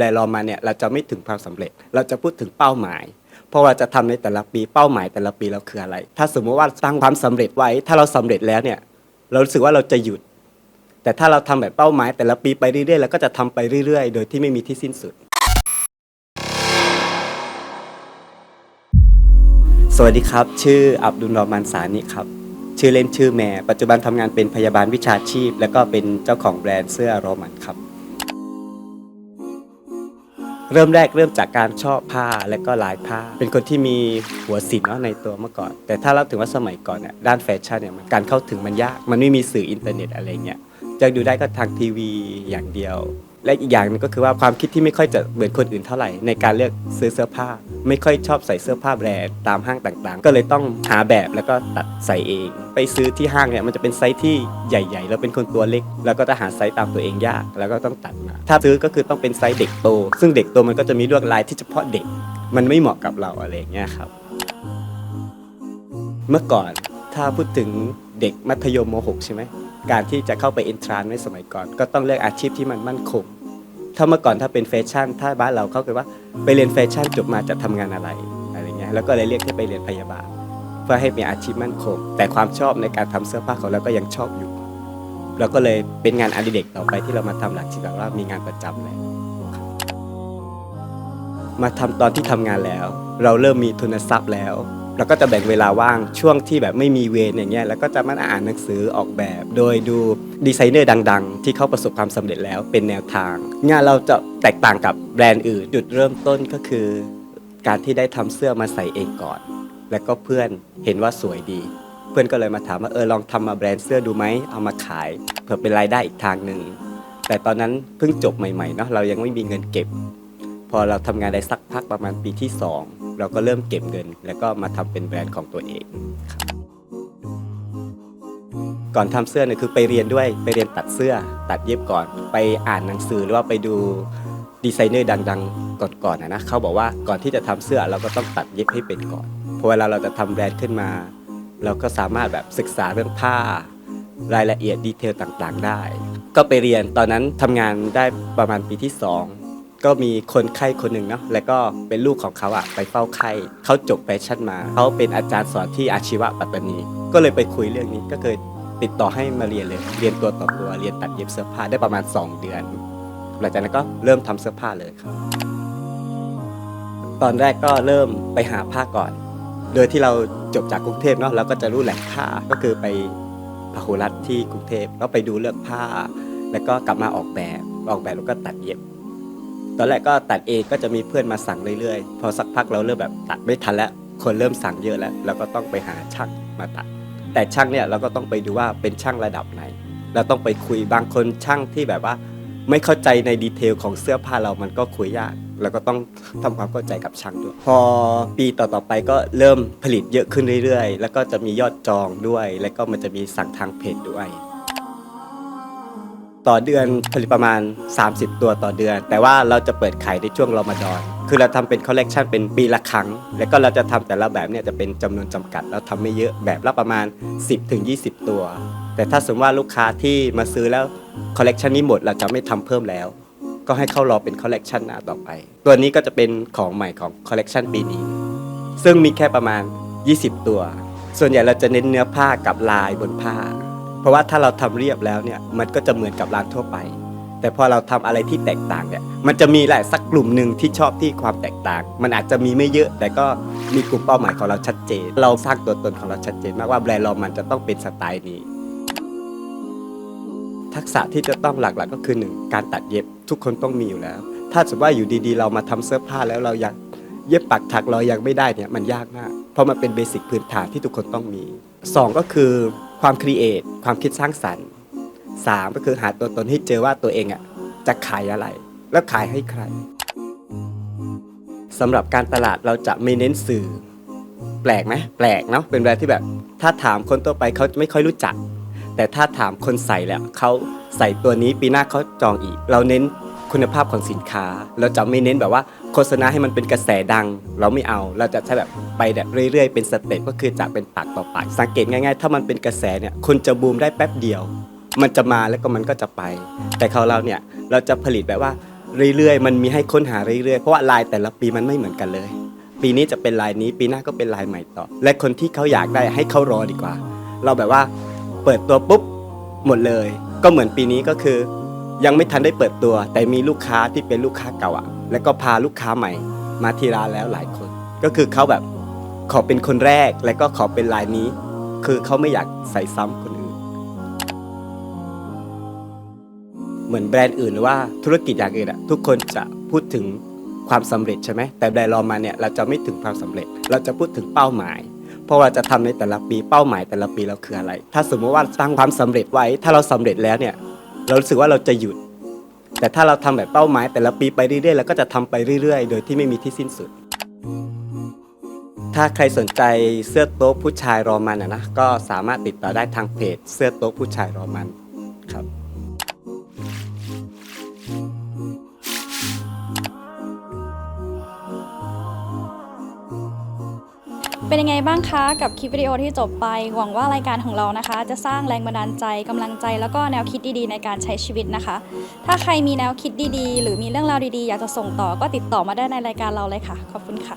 แบรนด์เรามาเนี่ยเราจะไม่ถึงความสำเร็จ เราจะพูดถึงเป้าหมายเพราะเราจะทำในแต่ละปีเป้าหมายแต่ละปีเราคืออะไร ถ้าสมมติว่าตั้งความสำเร็จไว้ ถ้าเราสำเร็จแล้วเนี่ย เรารู้สึกว่าเราจะหยุด แต่ถ้าเราทำแบบเป้าหมาย แต่ละปีไปเรื่อยๆเราก็จะทำไปเรื่อยๆ โดยที่ไม่มีที่สิ้นสุด สวัสดีครับ ชื่ออับดุลรอมันสานิครับ ชื่อเล่นชื่อแม่ ปัจจุบันทำงานเป็นพยาบาลวิชาชีพ แล้วก็เป็นเจ้าของแบรนด์เสื้อโรมันครับ เริ่มแรกเริ่มจากการชอบผ้าและก็ลายผ้า เป็นคนที่มีหัวศิลป์เนาะในตัวเมื่อก่อน แต่ถ้าเราถึงว่าสมัยก่อนเนี่ยด้านแฟชั่นเนี่ยมันการเข้าถึงมันยาก มันไม่มีสื่ออินเทอร์เน็ตอะไรเงี้ยจะดูได้ก็ทางทีวีอย่างเดียว และอีกอย่างหนึงก็คือว่าความคิดที่ไม่ค่อยจะเหมือนคนอื่นเท่าไหร่ในการเลือกซื้อเสื้อผ้า ไม่ค่อยชอบใส่เสื้อผ้าแบรนด์ตามห้างต่างๆ ก็เลยต้องหาแบบแล้วก็ตัดใส่เอง ไปซื้อที่ห้างเนี่ยมันจะเป็นไซส์ที่ใหญ่ๆ แล้วเป็นคนตัวเล็ก แล้วก็จะหาไซส์ตามตัวเองยาก แล้วก็ต้องตัดมา ถ้าซื้อก็คือต้องเป็นไซส์เด็กโต ซึ่งเด็กโตมันก็จะมีลวดลายที่เฉพาะเด็ก มันไม่เหมาะกับเราอะไรอย่างเงี้ยครับ เมื่อก่อนถ้าพูดถึงเด็กมัธยมม .6 ใช่ไหม การที่จะเข้าไปเอนทรานในสมัยก่อน ก็ต้องเลือกอาชีพที่มันมั่นคง ถ้าเมื่อก่อนถ้าเป็นแฟชั่น ถ้าบ้านเราเขาคือว่าไปเรียนแฟชั่นจบมาจะทำงานอะไรอะไรเงี้ยแล้วก็เลยเรียกให้ไปเรียนพยาบาลเพื่อให้มีอาชีพมั่นคง แต่ความชอบในการทำเสื้อผ้าของเราก็ยังชอบอยู่เราก็เลยเป็นงานอดิเรกต่อไปที่เรามาทำหลังที่แบบว่ามีงานประจำเลยมาทำตอนที่ทำงานแล้ว เราเริ่มมีทุนทรัพย์แล้ว เราก็จะแบ่งเวลาว่างช่วงที่แบบไม่มีเวรอย่างเงี้ยแล้วก็จะมาอ่านหนังสือออกแบบ โดยดูดีไซเนอร์ดัง ๆ ที่เขาประสบความสำเร็จแล้วเป็นแนวทาง งานเราจะแตกต่างกับแบรนด์อื่น จุดเริ่มต้นก็คือ การที่ได้ทำเสื้อมาใส่เองก่อน แล้วก็เพื่อนเห็นว่าสวยดี เพื่อนก็เลยมาถามว่าเออลองทำมาแบรนด์เสื้อดูไหมเอามาขายเผื่อเป็นรายได้อีกทางหนึ่งแต่ตอนนั้นเพิ่งจบใหม่ๆเนาะเรายังไม่มีเงินเก็บ พอเราทำงานได้สักพักประมาณปีที่ 2 เราก็เริ่มเก็บเงิน แล้วก็มาทำเป็นแบรนด์ของตัวเองครับก่อนทำเสื้อเนี่ยคือไปเรียนด้วยไปเรียนตัดเสื้อ ตัดเย็บก่อน ไปอ่านหนังสือหรือว่าไปดูดีไซเนอร์ดังๆก่อนๆนะนะเขาบอกว่าก่อนที่จะทำเสื้อเราก็ต้องตัดเย็บให้เป็นก่อนพอเวลาเราจะทำแบรนด์ขึ้นมา เราก็สามารถแบบศึกษาเรื่องผ้ารายละเอียดดีเทลต่างๆ ได้ ก็ไปเรียนตอนนั้นทำงานได้ประมาณปีที่ 2 ก็มีคนไข้คนหนึ่งเนาะแล้วก็เป็นลูกของเขาอะไปเฝ้าไข้เขาจบแฟชั่นมาเขาเป็นอาจารย์สอนที่อาชีวะปัตตานี ก็เลยไปคุยเรื่องนี้ก็เคยติดต่อให้มาเรียนเลย เรียนตัวต่อตัวเรียนตัดเย็บเสื้อผ้าได้ประมาณ 2 เดือน หลังจากนั้นก็เริ่มทำเสื้อผ้าเลยครับ ตอนแรกก็เริ่มไปหาผ้าก่อน โดยที่เราจบจากกรุงเทพเนาะเราก็จะรู้แหล่งผ้าก็คือไปพหุรัฐที่กรุงเทพแล้วไปดูเลือกผ้า แล้วก็กลับมาออกแบบออกแบบแล้วก็ตัดเย็บ ตอนแรกก็ตัดเองก็จะมีเพื่อนมาสั่งเรื่อยๆ พอสักพักเราเริ่มแบบตัดไม่ทันแล้วคนเริ่มสั่งเยอะแล้วเราก็ต้องไปหาช่างมาตัด แต่ช่างเนี่ยเราก็ต้องไปดูว่าเป็นช่างระดับไหน เราต้องไปคุยบางคนช่างที่แบบว่า ไม่เข้าใจในดีเทลของเสื้อผ้าเรามันก็คุยยากแล้วก็ต้องทำความเข้าใจกับช่างด้วย พอปีต่อๆไปก็เริ่มผลิตเยอะขึ้นเรื่อยๆ แล้วก็จะมียอดจองด้วย แล้วก็มันจะมีสั่งทางเพจด้วย ต่อเดือนผลิตประมาณ 30 ตัวต่อเดือน แต่ว่าเราจะเปิดขายในช่วงรอมฎอนคือเราทำเป็นคอลเลกชันเป็นปีละครั้ง แล้วก็เราจะทำแต่ละแบบเนี่ยจะเป็นจำนวนจำกัด เราทำไม่เยอะแบบละประมาณ10ถึง20 ตัว แต่ถ้าสมมติว่าลูกค้าที่มาซื้อแล้วคอลเลกชันนี้หมดเราจะไม่ทำเพิ่มแล้ว ก็ให้เข้ารอเป็นคอลเลกชันหน้าต่อไป ตัวนี้ก็จะเป็นของใหม่ของคอลเลกชันปีนี้ซึ่งมีแค่ประมาณ 20 ตัว ส่วนใหญ่เราจะเน้นเนื้อผ้ากับลายบนผ้า เพราะว่าถ้าเราทำเรียบแล้วเนี่ยมันก็จะเหมือนกับร้านทั่วไป แต่พอเราทำอะไรที่แตกต่างเนี่ยมันจะมีแหละสักกลุ่มหนึ่งที่ชอบที่ความแตกต่าง มันอาจจะมีไม่เยอะ แต่ก็มีกลุ่มเป้าหมายของเราชัดเจน เราสร้างตัวตนของเราชัดเจน มากว่าแบรนด์เรามันจะต้องเป็นสไตล์นี้ ทักษะที่จะต้องหลักๆก็คือหนึ่งการตัดเย็บทุกคนต้องมีอยู่แล้ว ถ้าสมมติว่าอยู่ดีๆ เรามาทำเสื้อผ้าแล้วเราอยากเย็บปักถักเรายังไม่ได้เนี่ยมันยากมาก เพราะมันเป็นเบสิกพื้นฐานที่ทุกคนต้องมีสองก็คือ ความครีเอทความคิดสร้างสรรค์สามก็คือหาตัวตนให้เจอว่าตัวเองอะจะขายอะไร แล้วขายให้ใครสำหรับการตลาดเราจะไม่เน้นสื่อ แปลกไหมแปลกเนาะเป็นแบรนด์ที่แบบ ถ้าถามคนทั่วไปเขาไม่ค่อยรู้จัก แต่ถ้าถามคนใส่แล้วเขาใส่ตัวนี้ปีหน้าเขาจองอีก เราเน้น คุณภาพของสินค้า เราจะไม่เน้นแบบว่าโฆษณาให้มันเป็นกระแสดัง เราไม่เอา เราจะใช้แบบไปแบบเรื่อยๆ เป็นสเต็ปก็คือจากเป็นปากต่อปาก สังเกตง่ายๆ ถ้ามันเป็นกระแสเนี่ยคนจะบูมได้แป๊บเดียว มันจะมาแล้วก็มันก็จะไป แต่ของเราเนี่ยเราจะผลิตแบบว่าเรื่อยๆ มันมีให้ค้นหาเรื่อยๆ เพราะว่าลายแต่ละปีมันไม่เหมือนกันเลย ปีนี้จะเป็นลายนี้ ปีหน้าก็เป็นลายใหม่ต่อ และคนที่เขาอยากได้ให้เขารอดีกว่า เราแบบว่าเปิดตัวปุ๊บหมดเลย ก็เหมือนปีนี้ก็คือ ยังไม่ทันได้เปิดตัว แต่มีลูกค้าที่เป็นลูกค้าเก่าอะแล้วก็พาลูกค้าใหม่ มาที่ร้านแล้วหลายคน ก็คือเขาแบบขอเป็นคนแรกแล้วก็ขอเป็นลายนี้ คือเขาไม่อยากใส่ซ้ำคนอื่น เหมือนแบรนด์อื่นหรือว่าธุรกิจอย่างอื่นอะทุกคนจะพูดถึงความสำเร็จใช่ไหมแต่แบรนด์เรามาเนี่ยเราจะไม่ถึงความสำเร็จ เราจะพูดถึงเป้าหมายเพราะว่าจะทำในแต่ละปีเป้าหมายแต่ละปีเราคืออะไร ถ้าสมมติว่าตั้งความสำเร็จไว้ ถ้าเราสำเร็จแล้วเนี่ย เรารู้สึกว่าเราจะหยุด แต่ถ้าเราทำแบบเป้าหมาย แต่ละปีไปเรื่อยๆเราก็จะทำไปเรื่อยๆ โดยที่ไม่มีที่สิ้นสุด ถ้าใครสนใจเสื้อโต๊ะผู้ชายรอมันนะก็สามารถติดต่อได้ทางเพจ เสื้อโต๊ะผู้ชายรอมัน เป็นยังไงบ้างคะกับคลิปวิดีโอที่จบไป หวังว่ารายการของเรานะคะ จะสร้างแรงบันดาลใจกำลังใจ แล้วก็แนวคิดดีๆ ในการใช้ชีวิตนะคะ ถ้าใครมีแนวคิดดีๆ หรือมีเรื่องราวดีๆ อยากจะส่งต่อก็ติดต่อมาได้ในรายการเราเลยค่ะ ขอบคุณค่ะ